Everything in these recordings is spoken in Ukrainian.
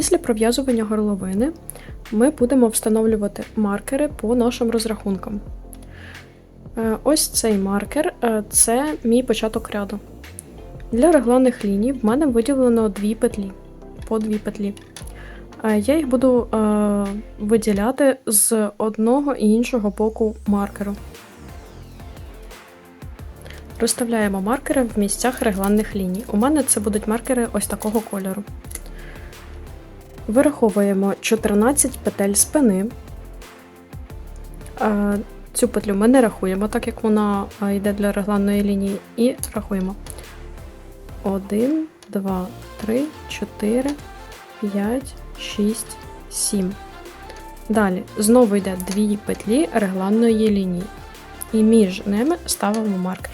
Після пров'язування горловини ми будемо встановлювати маркери по нашим розрахункам. Е, Ось цей маркер е, це мій початок ряду. Для регланних ліній в мене виділено дві петлі по дві петлі. Е, Я їх буду виділяти з одного і іншого боку маркеру. Розставляємо маркери в місцях регланних ліній. У мене це будуть маркери ось такого кольору. Вираховуємо 14 петель спини. Е, Цю петлю ми не рахуємо, так як вона е, йде для регланної лінії, і рахуємо 1, 2, 3, 4, 5, 6, 7. Далі знову йде дві петлі регланної лінії. І між ними ставимо маркер.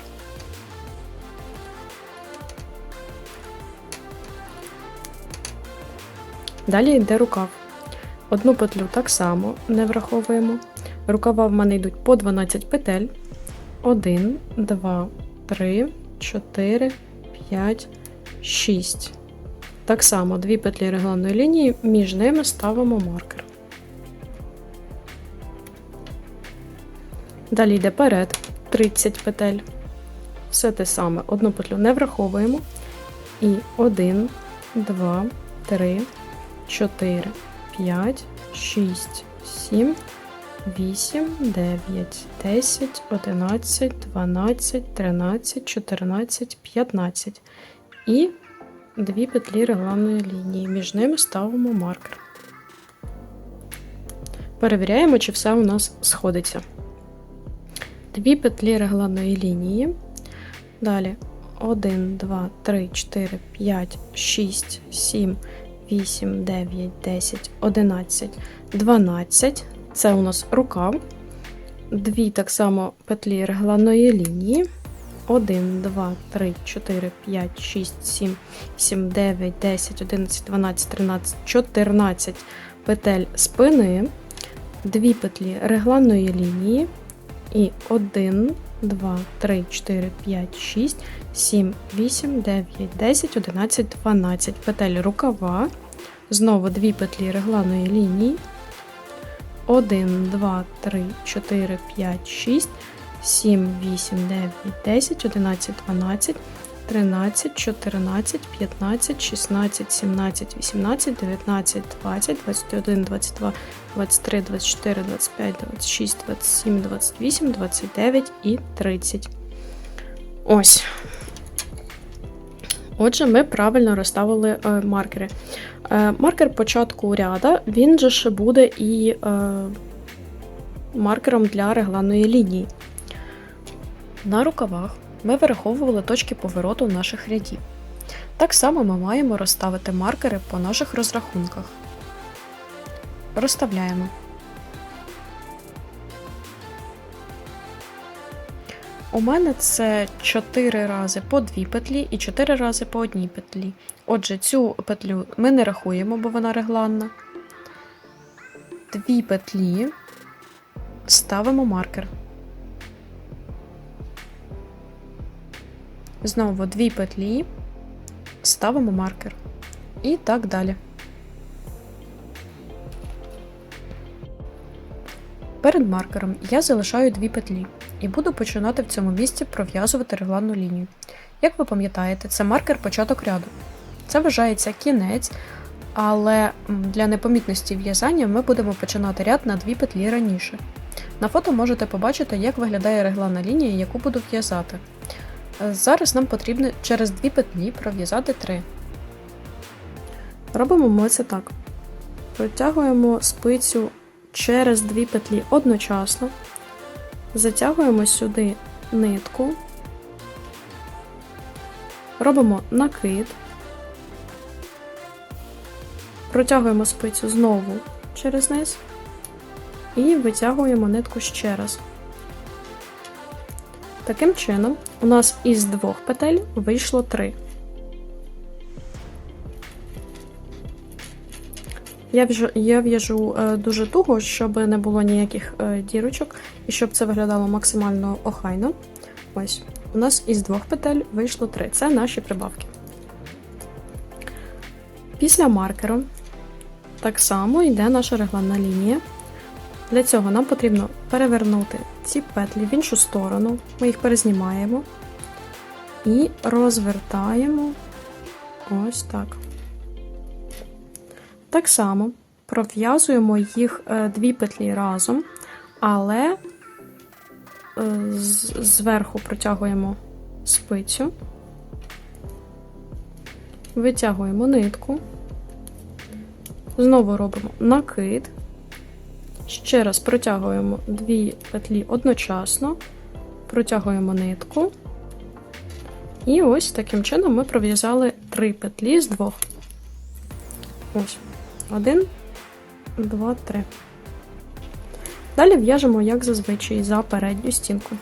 Далі йде рукав. Одну петлю так само не враховуємо. Рукава в мене йдуть по 12 петель. 1, 2, 3, 4, 5, 6. Так само дві петлі регланної лінії, між ними ставимо маркер. Далі йде перед 30 петель. Все те саме. Одну петлю не враховуємо. І 1, 2, 3, 4, 5, 6, 7, 8, 9, 10, 11, 12, 13, 14, 15. І дві петлі регланної лінії. Між ними ставимо маркер. Перевіряємо, чи все у нас сходиться. Дві петлі регланної лінії. Далі 1, 2, 3, 4, 5, 6, 7, 8, 9, 10, 11, 12. Це у нас рукав. Дві так само петлі регланної лінії. 1, 2, 3, 4, 5, 6, 7, 7, 9, 10, 11, 12, 13, 14 петель спини, дві петлі регланної лінії і 1, 2, 3, 4, 5, 6, 7, 8, 9, 10, 11, 12 петель рукава. Знову дві петлі регланої лінії. 1, 2, 3, 4, 5, 6, 7, 8, 9, 10, 11, 12, 13, 14, 15, 16, 17, 18, 19, 20, 21, 22, 23, 24, 25, 26, 27, 28, 29 і 30. Ось. Отже, ми правильно розставили е, маркери. Е, маркер початку ряда, він же ж буде і е, маркером для регланної лінії. На рукавах ми вираховували точки повороту наших рядів. Так само ми маємо розставити маркери по наших розрахунках. Розставляємо. У мене це 4 рази по 2 петлі і 4 рази по одній петлі. Отже, цю петлю ми не рахуємо, бо вона регланна. Дві петлі ставимо маркер. Знову дві петлі ставимо маркер. І так далі. Перед маркером я залишаю дві петлі і буду починати в цьому місці пров'язувати регланну лінію. Як ви пам'ятаєте, це маркер початок ряду. Це вважається кінець, але для непомітності в'язання ми будемо починати ряд на дві петлі раніше. На фото можете побачити, як виглядає регланна лінія, яку буду в'язати. Зараз нам потрібно через дві петлі пров'язати три. Робимо ми це так. Протягуємо спицю через дві петлі одночасно, затягуємо сюди нитку, робимо накид, протягуємо спицю знову через низ і витягуємо нитку ще раз. Таким чином, у нас із двох петель вийшло три. Я в'яжу- е, дуже туго, щоб не було ніяких е, дірочок і щоб це виглядало максимально охайно. Ось, у нас із двох петель вийшло три. Це наші прибавки. Після маркеру так само йде наша регланна лінія. Для цього нам потрібно перевернути ці петлі в іншу сторону. Ми їх перезнімаємо і розвертаємо ось так. Так само пров'язуємо їх е, дві петлі разом, але е, зверху протягуємо спицю, витягуємо нитку, знову робимо накид, ще раз протягуємо дві петлі одночасно, протягуємо нитку. І ось таким чином ми пров'язали три петлі з двох. Ось. Один, два, три. Далі в'яжемо, як зазвичай, за передню стінку.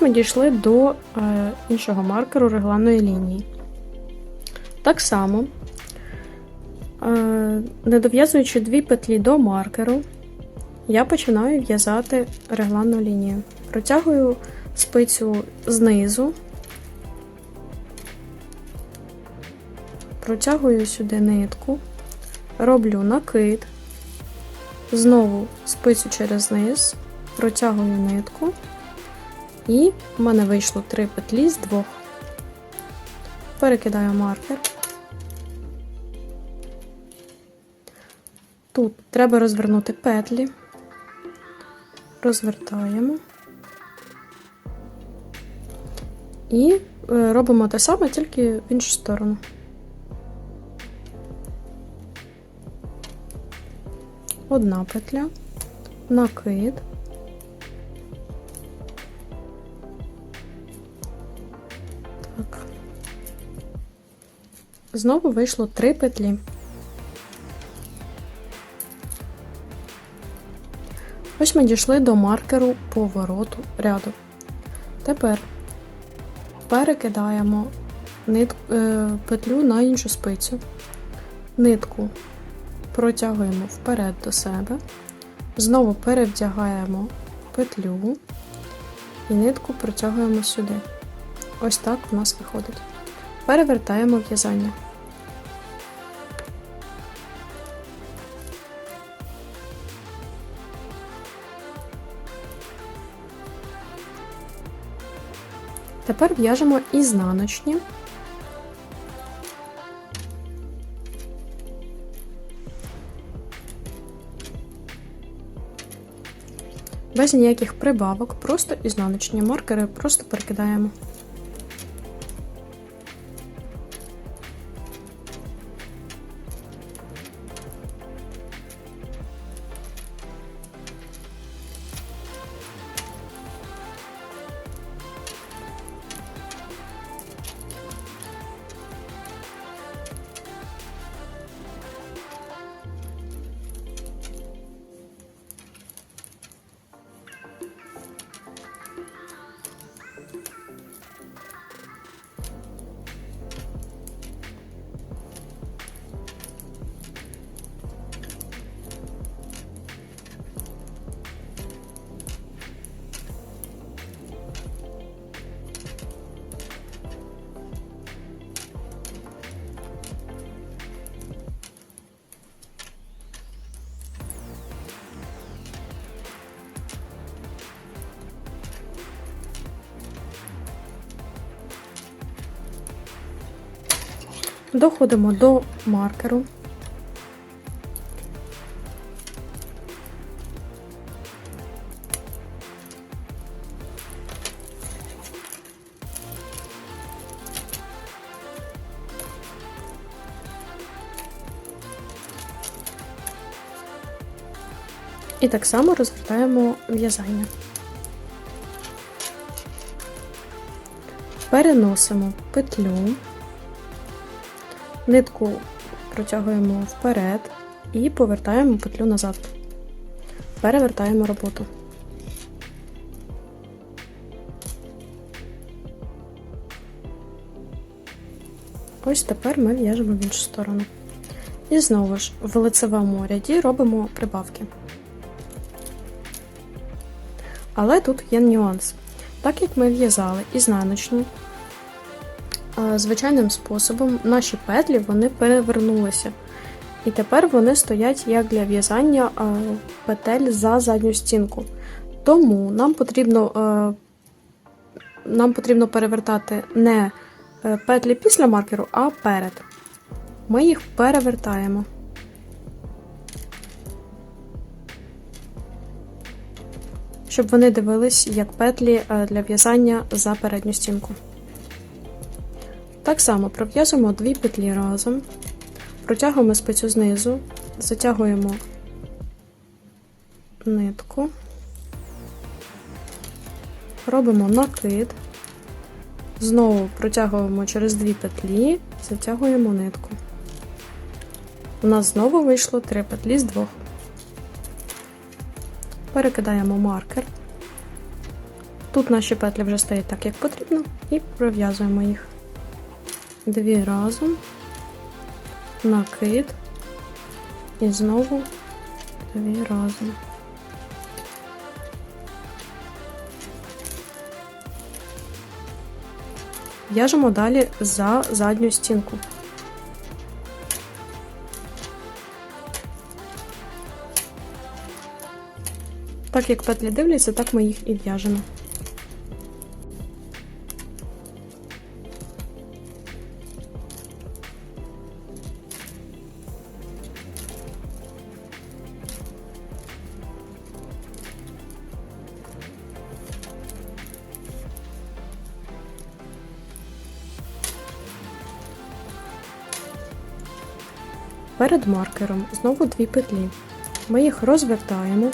Ми дійшли до е, іншого маркеру регланної лінії. Так само, е, не дов'язуючи дві петлі до маркеру, я починаю в'язати регланну лінію. Протягую спицю знизу, протягую сюди нитку, роблю накид, знову спицю через низ, протягую нитку. І в мене вийшло три петлі з двох. Перекидаю маркер. Тут треба розвернути петлі, розвертаємо і е, робимо те саме, тільки в іншу сторону. Одна петля, накид. Знову вийшло три петлі. Ось ми дійшли до маркеру повороту ряду. Тепер перекидаємо нит, е, петлю на іншу спицю, нитку протягуємо вперед до себе, знову перевдягаємо петлю і нитку протягуємо сюди. Ось так в нас виходить. Перевертаємо в'язання. Тепер в'яжемо ізнаночні. Без ніяких прибавок, просто ізнаночні маркери, просто перекидаємо. Доходимо до маркеру. І так само розвертаємо в'язання. Переносимо петлю Нитку протягуємо вперед і повертаємо петлю назад. Перевертаємо роботу. Ось тепер ми в'яжемо в іншу сторону. І знову ж в лицевому ряді робимо прибавки. Але тут є нюанс. Так як ми в'язали ізнаночні, е, звичайним способом наші петлі вони перевернулися. І тепер вони стоять як для в'язання е, петель за задню стінку. Тому нам потрібно, е, нам потрібно перевертати не е, петлі після маркеру, а перед. Ми їх перевертаємо. Щоб вони дивились як петлі е, для в'язання за передню стінку. Так само пров'язуємо дві петлі разом, протягуємо спицю знизу, затягуємо нитку, робимо накид, знову протягуємо через дві петлі, затягуємо нитку. У нас знову вийшло три петлі з двох. Перекидаємо маркер. Тут наші петлі вже стоять так, як потрібно, і пров'язуємо їх. Дві разом, накид, і знову дві разом. В'яжемо далі за задню стінку. Так як петлі дивляться, так ми їх і в'яжемо. Перед маркером знову дві петлі. Ми їх розвертаємо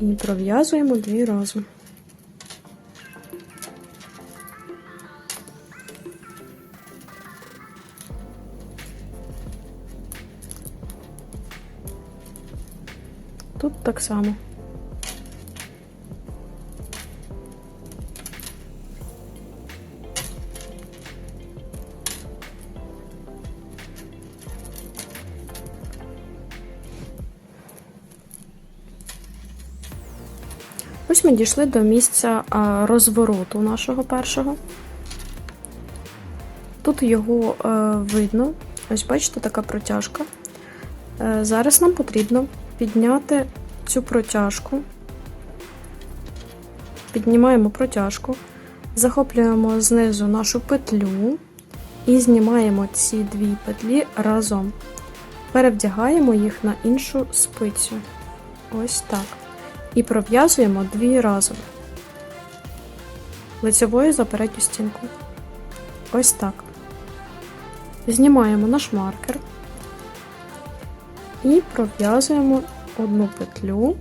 і пров'язуємо дві разом. Тут так само. Ми дійшли до місця розвороту нашого першого. Тут його е, видно, ось бачите, така протяжка. Е, зараз нам потрібно підняти цю протяжку, піднімаємо протяжку, захоплюємо знизу нашу петлю і знімаємо ці дві петлі разом. Перевдягаємо їх на іншу спицю. Ось так і пров'язуємо дві разом лицевою за передню стінку. Ось так. Знімаємо наш маркер і пров'язуємо одну петлю,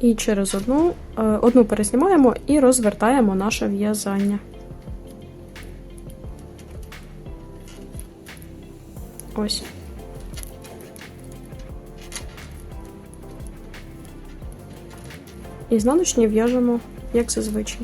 і через одну, е, одну перезнімаємо і розвертаємо наше в'язання. Ось. І знаночні в'яжемо, як зазвичай.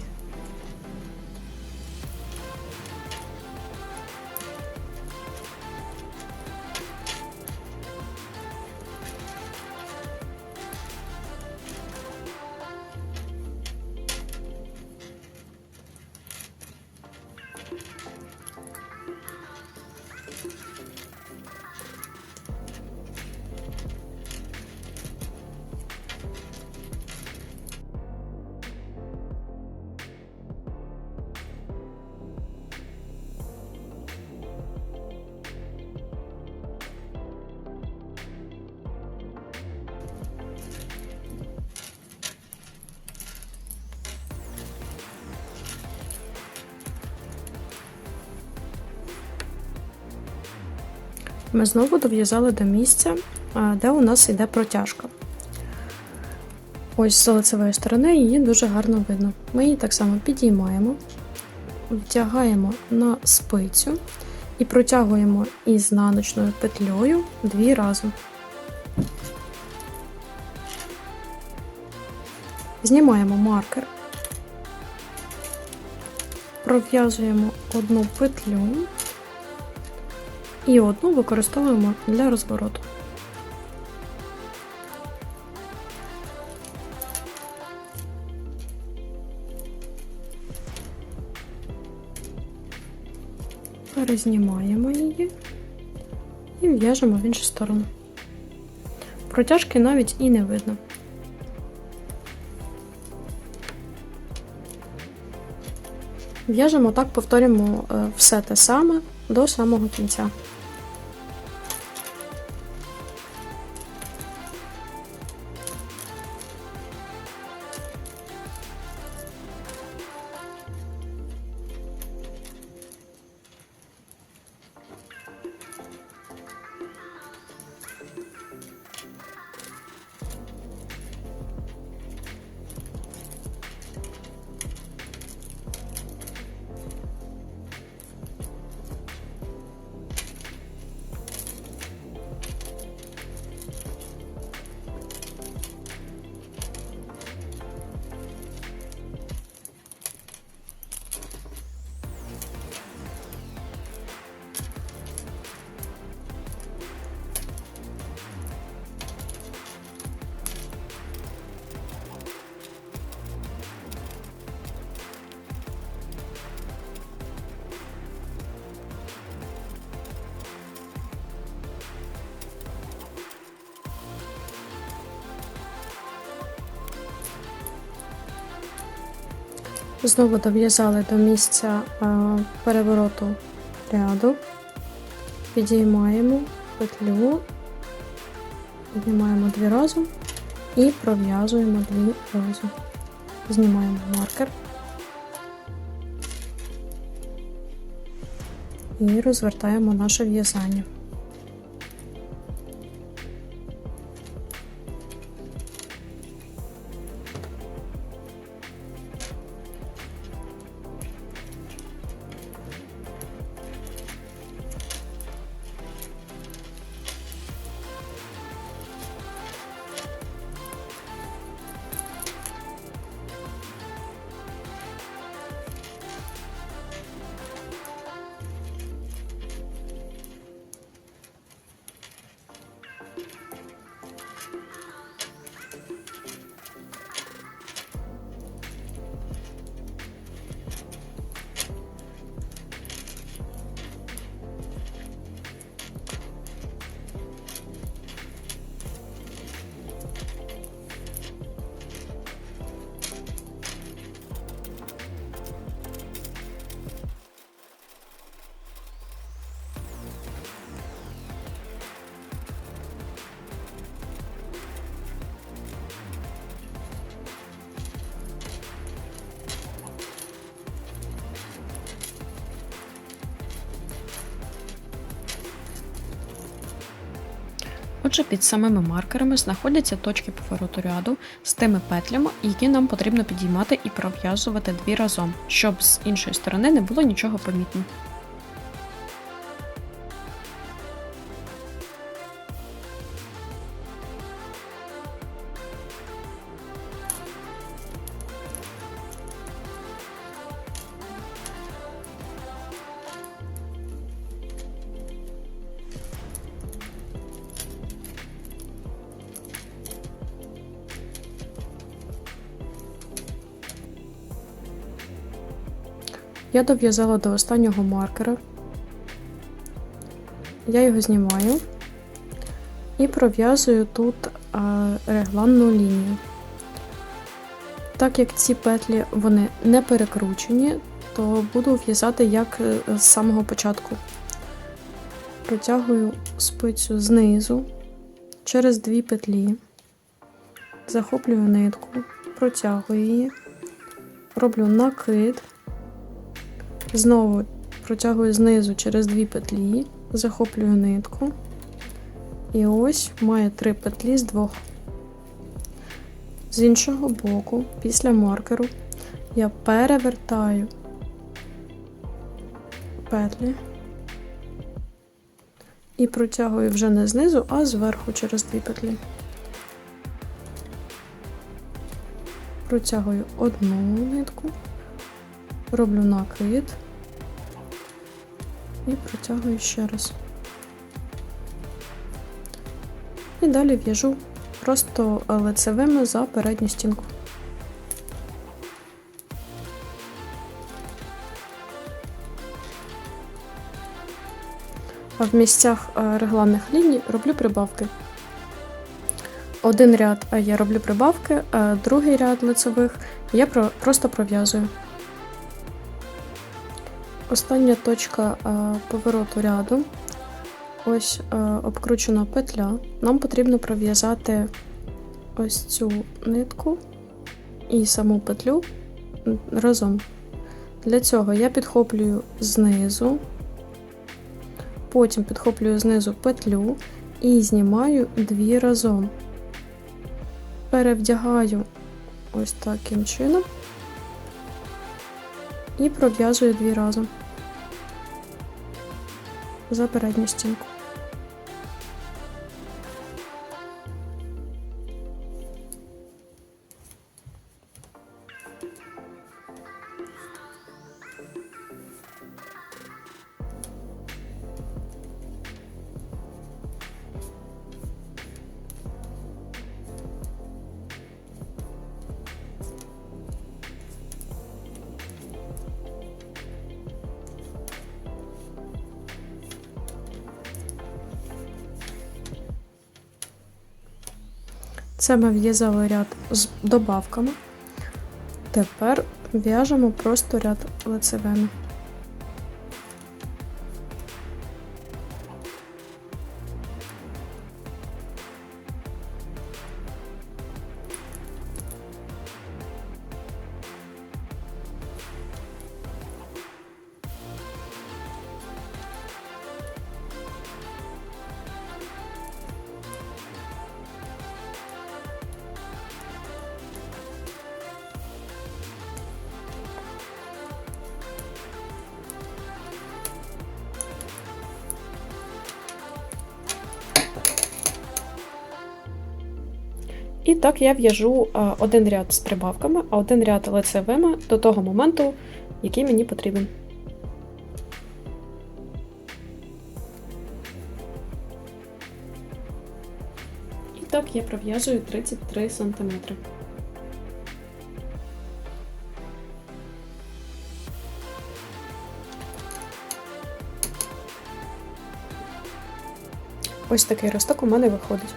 Ми знову дов'язали до місця, де у нас йде протяжка. Ось з лицевої сторони її дуже гарно видно. Ми її так само підіймаємо, втягаємо на спицю і протягуємо із наночною петлею дві рази. Знімаємо маркер, пров'язуємо одну петлю і одну використовуємо для розвороту. Перезнімаємо її і в'яжемо в іншу сторону. Протяжки навіть і не видно. В'яжемо так, повторюємо е, все те саме до самого кінця. Знову дов'язали до місця е, перевороту ряду, підіймаємо петлю, піднімаємо дві разом і пров'язуємо дві разом. Знімаємо маркер і розвертаємо наше в'язання. Отже, під самими маркерами знаходяться точки повороту ряду з тими петлями, які нам потрібно підіймати і пров'язувати дві разом, щоб з іншої сторони не було нічого помітно. Я дов'язала до останнього маркера. Я його знімаю і пров'язую тут регланну лінію. Так як ці петлі вони не перекручені, то буду в'язати як е, з самого початку. Протягую спицю знизу через дві петлі, захоплюю нитку, протягую її, роблю накид. Знову протягую знизу через дві петлі, захоплюю нитку. І ось маю три петлі з двох. З іншого боку, після маркеру, я перевертаю петлі. І протягую вже не знизу, а зверху через дві петлі. Протягую одну нитку, роблю накид і протягую ще раз. І далі в'яжу просто лицевими за передню стінку. В місцях е, регланних ліній роблю прибавки. Один ряд е, я роблю прибавки, а другий ряд лицевих я просто пров'язую. Остання точка е, повороту ряду. Ось е, обкручена петля. Нам потрібно пров'язати ось цю нитку і саму петлю разом. Для цього я підхоплюю знизу, потім підхоплюю знизу петлю і знімаю дві разом. Перевдягаю ось таким чином і пров'язую дві разом за передню стінку. Це ми в'язали ряд з добавками. Тепер в'яжемо просто ряд лицевими. Так я в'яжу один ряд з прибавками, а один ряд лицевими до того моменту, який мені потрібен. І так я пров'язую 33 см. Ось такий росток у мене виходить.